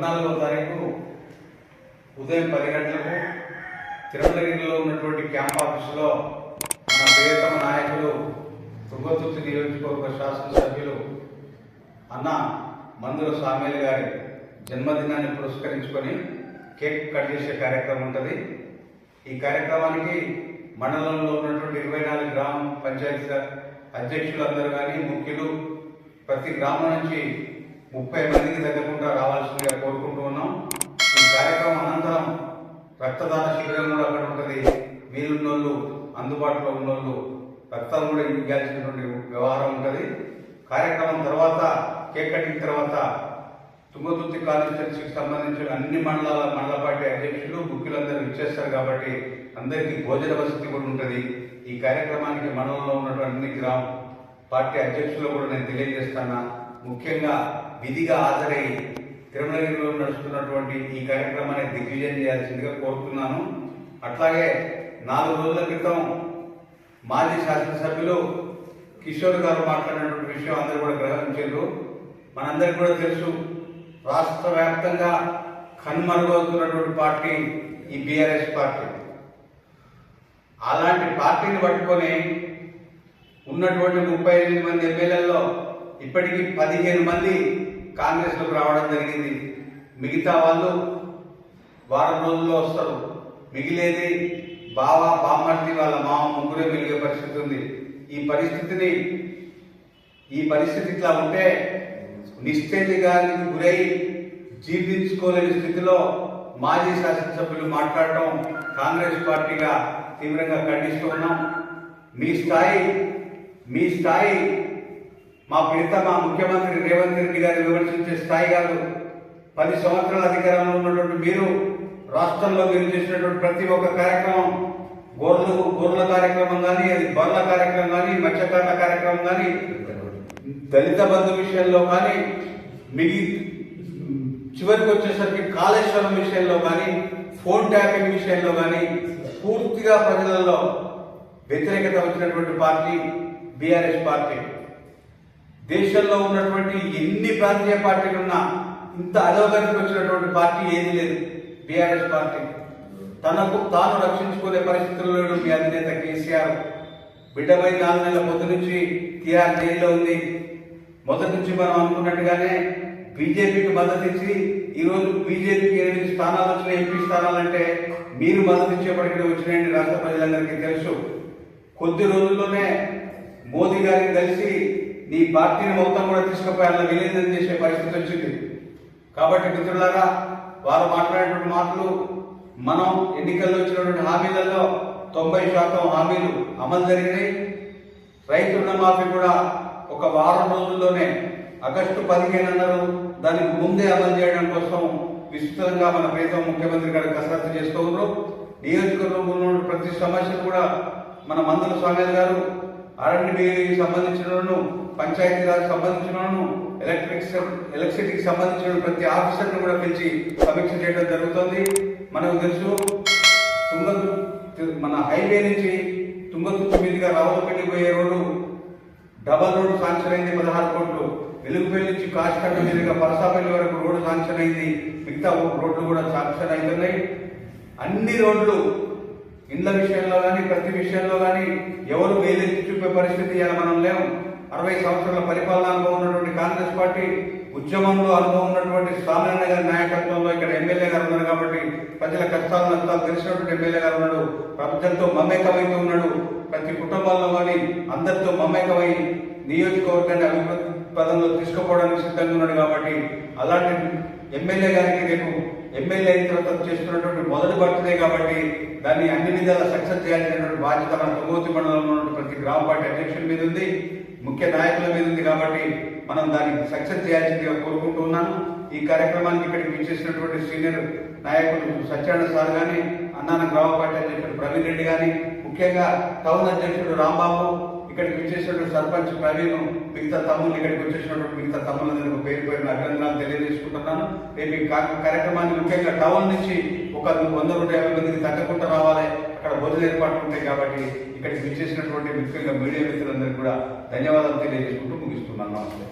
పద్నాలుగో తారీఖు ఉదయం పది గంటలకు తిరుమలగిరిలో ఉన్నటువంటి క్యాంప్ ఆఫీసులో మన ప్రియతమ నాయకులు తుంగతుర్తి నియోజకవర్గ శాసనసభ్యులు అన్న మందుల సామేలు గారి జన్మదినాన్ని పురస్కరించుకొని కేక్ కట్ చేసే కార్యక్రమం ఉంటుంది. ఈ కార్యక్రమానికి మండలంలో ఉన్నటువంటి ఇరవై నాలుగు గ్రామ పంచాయతీ అధ్యక్షులందరూ కానీ ముఖ్యులు ప్రతి గ్రామం నుంచి ముప్పై మందికి తగ్గకుండా రావాల్సిందిగా కోరుకుంటూ ఉన్నాం. ఈ కార్యక్రమం అనంతరం రక్తదాన శిబిరం కూడా అక్కడ ఉంటుంది. వీలున్నోళ్ళు అందుబాటులో ఉన్నోళ్ళు రక్తాలు కూడా ఇవ్వాల్సినటువంటి వ్యవహారం ఉంటుంది. కార్యక్రమం తర్వాత కేక్ కటింగ్ తర్వాత తుంగతుర్తి కాన్స్టిట్యున్సీకి సంబంధించిన అన్ని మండలాల మండల పార్టీ అధ్యక్షులు ముఖ్యులందరూ ఇచ్చేస్తారు కాబట్టి అందరికీ భోజన వసతి కూడా ఉంటుంది. ఈ కార్యక్రమానికి మండలంలో ఉన్నటువంటి అన్ని గ్రామ పార్టీ అధ్యక్షులు కూడా నేను తెలియజేస్తాను? ముఖ్యంగా విధిగా హాజరై తిరుమలగిరిలో నడుస్తున్నటువంటి ఈ కార్యక్రమాన్ని దిగ్విజయం చేయాల్సిందిగా కోరుతున్నాను. అట్లాగే నాలుగు రోజుల క్రితం మాజీ శాసనసభ్యులు కిషోర్ గారు మాట్లాడినటువంటి విషయం అందరూ కూడా గ్రహించారు. మనందరికీ కూడా తెలుసు రాష్ట్ర వ్యాప్తంగా కనుమరుగవుతున్నటువంటి పార్టీ ఈ బీఆర్ఎస్ పార్టీ. అలాంటి పార్టీని పట్టుకొని ఉన్నటువంటి ముప్పై ఎనిమిది మంది ఎమ్మెల్యేల్లో ఇప్పటికీ పదిహేను మంది కాంగ్రెస్లోకి రావడం జరిగింది. మిగతా వాళ్ళు వారం రోజుల్లో వస్తారు. మిగిలేది బావ బామ్మర్ది వాళ్ళ మామ ముగ్గురే మిగిలే పరిస్థితి ఉంది. ఈ పరిస్థితిని ఈ పరిస్థితి ఇట్లా ఉంటే నిశ్చల్యగానికి గురై జీర్ణించుకోలేని స్థితిలో మాజీ శాసనసభ్యులు మాట్లాడటం కాంగ్రెస్ పార్టీగా తీవ్రంగా ఖండిస్తూ ఉన్నాం. మీ స్థాయి మీ స్థాయి మా ప్రీతమ ముఖ్యమంత్రి రేవంత్ రెడ్డి గారు విమర్శించే స్థాయి కాదు. పది సంవత్సరాల అధికారంలో ఉన్నటువంటి మీరు రాష్ట్రంలో మీరు చేసినటువంటి ప్రతి ఒక్క కార్యక్రమం గొర్రెలు గోర్ల కార్యక్రమం కానీ అది బర్ల కార్యక్రమం కానీ మత్స్యకారుల కార్యక్రమం కానీ దళిత బంధు విషయంలో కానీ మిగి చివరికి వచ్చేసరికి కాళేశ్వరం విషయంలో కానీ ఫోన్ ట్యాపింగ్ విషయంలో కానీ పూర్తిగా ప్రజలలో వ్యతిరేకత వచ్చినటువంటి పార్టీ బీఆర్ఎస్ పార్టీ. దేశంలో ఉన్నటువంటి ఎన్ని ప్రాంతీయ పార్టీలు ఉన్నా ఇంత అధోగతికి వచ్చినటువంటి పార్టీ ఏది లేదు. BRS party. తనకు తాను రక్షించుకునే పరిస్థితుల్లో మీ అధినేత కేసీఆర్ బిడ్డపై నాలుగు నెలల మొదటి నుంచి టీఆర్ జైల్లో ఉంది. మొదటి నుంచి మనం అనుకున్నట్టుగానే బీజేపీకి మద్దతు ఇచ్చి ఈరోజు బీజేపీకి ఎనిమిది స్థానాలు వచ్చిన ఎంపీ స్థానాలంటే మీరు మద్దతు ఇచ్చేప్పటికీ వచ్చినాయండి రాష్ట్ర ప్రజలందరికీ తెలుసు. కొద్ది రోజుల్లోనే మోదీ గారిని కలిసి నీ పార్టీని మొత్తం కూడా తీసుకుపోయాలని విలీనం చేసే పరిస్థితి వచ్చింది. కాబట్టి మిత్రులారా వారు మాట్లాడేటువంటి మాటలు మనం ఎన్నికల్లో వచ్చినటువంటి హామీలలో తొంభై శాతం హామీలు అమలు జరిగినాయి. రైతు రుణమాఫీ కూడా ఒక వారం రోజుల్లోనే ఆగస్టు పదిహేను అన్నారు దానికి ముందే అమలు చేయడం కోసం విస్తృతంగా మన ప్రీతం ముఖ్యమంత్రి గారు కసరత్తు చేస్తూ ఉన్నారు. నియోజకవర్గంలో ప్రతి సమస్యను కూడా మన మందుల స్వామి గారు ఆర్ఎండ్బి సంబంధించిన పంచాయతీరాజ్ సంబంధించిన ఎలక్ట్రిక్ ఎలక్ట్రిసిటీకి సంబంధించిన ప్రతి ఆఫీసర్ని కూడా పెంచి సమీక్ష చేయడం జరుగుతుంది. మనకు తెలుసు తుంగతు మన హైవే నుంచి తుంగతుర్తి మీదుగా రావులపల్లి పోయే రోడ్డు డబల్ రోడ్డు శాంక్షన్ అయింది పదహారు కోట్లు. వెలుగుపల్లి నుంచి కాశీకట్ట మీదుగా పరసాపల్లి వరకు రోడ్డు శాంక్షన్ అయింది. మిగతా రోడ్లు కూడా శాంక్షన్ అవుతున్నాయి. అన్ని రోడ్లు ఇండ్ల విషయంలో కానీ ప్రతి విషయంలో కానీ ఎవరు వేలెత్తి చూపే పరిస్థితి ఇవాళ మనం లేము అరవై సంవత్సరాల పరిపాలన అనుభవం ఉన్నటువంటి కాంగ్రెస్ పార్టీ ఉద్యమంలో అనుభవం ఉన్నటువంటి స్వామినారాయణ గారి నాయకత్వంలో ఇక్కడ ఎమ్మెల్యే గారు ఉన్నారు కాబట్టి ప్రజల కష్టాలు నష్టాలు తెలిసినటువంటి ఎమ్మెల్యే గారు ఉన్నాడు. ప్రపంచంతో మమేకమైతే ఉన్నాడు. ప్రతి కుటుంబాల్లో కానీ అందరితో మమేకమై నియోజకవర్గాన్ని అభివృద్ధి పదంలో తీసుకుపోవడానికి సిద్ధంగా ఉన్నాడు కాబట్టి అలాంటి ఎమ్మెల్యే గారికి రేపు ఎమ్మెల్యే అయిన తర్వాత చేస్తున్నటువంటి మొదటి బర్త్డే కాబట్టి దాన్ని అన్ని విధాలా సక్సెస్ చేయాల్సినటువంటి బాధ్యత మన మండలంలో ఉన్న ప్రతి గ్రామ పార్టీ అధ్యక్షుల మీద ఉంది. ముఖ్య నాయకుల మీద ఉంది కాబట్టి మనం దాన్ని సక్సెస్ చేయాల్సిందిగా కోరుకుంటూ ఉన్నాను. ఈ కార్యక్రమానికి ఇక్కడికి విచ్చేసినటువంటి సీనియర్ నాయకులు సత్యనారాయణ సార్ కానీ అన్నాన గ్రామ పార్టీ అధ్యక్షుడు ప్రవీణ్ రెడ్డి కానీ ముఖ్యంగా టౌన్ అధ్యక్షుడు రాంబాబు ఇక్కడికి వచ్చేసినటువంటి సర్పంచ్ ప్రవీణ్ మిగతా తమ్ముళ్ళు ఇక్కడికి వచ్చేసినటువంటి మిగతా తమ్ముళ్ళందరికీ పేరు పేరున అభినందనాలు తెలియజేసుకుంటున్నాను. రేపు ఈ కార్యక్రమాన్ని ముఖ్యంగా టౌన్ నుంచి ఒక వంద నూట యాభై మందికి తగ్గకుండా రావాలి. అక్కడ భోజన ఏర్పాట్లు ఉంటాయి కాబట్టి ఇక్కడికి విచ్చేసినటువంటి ముఖ్యంగా మీడియా మిత్రులందరికీ కూడా ధన్యవాదాలు తెలియజేసుకుంటూ ముగిస్తున్నాను. నమస్తే.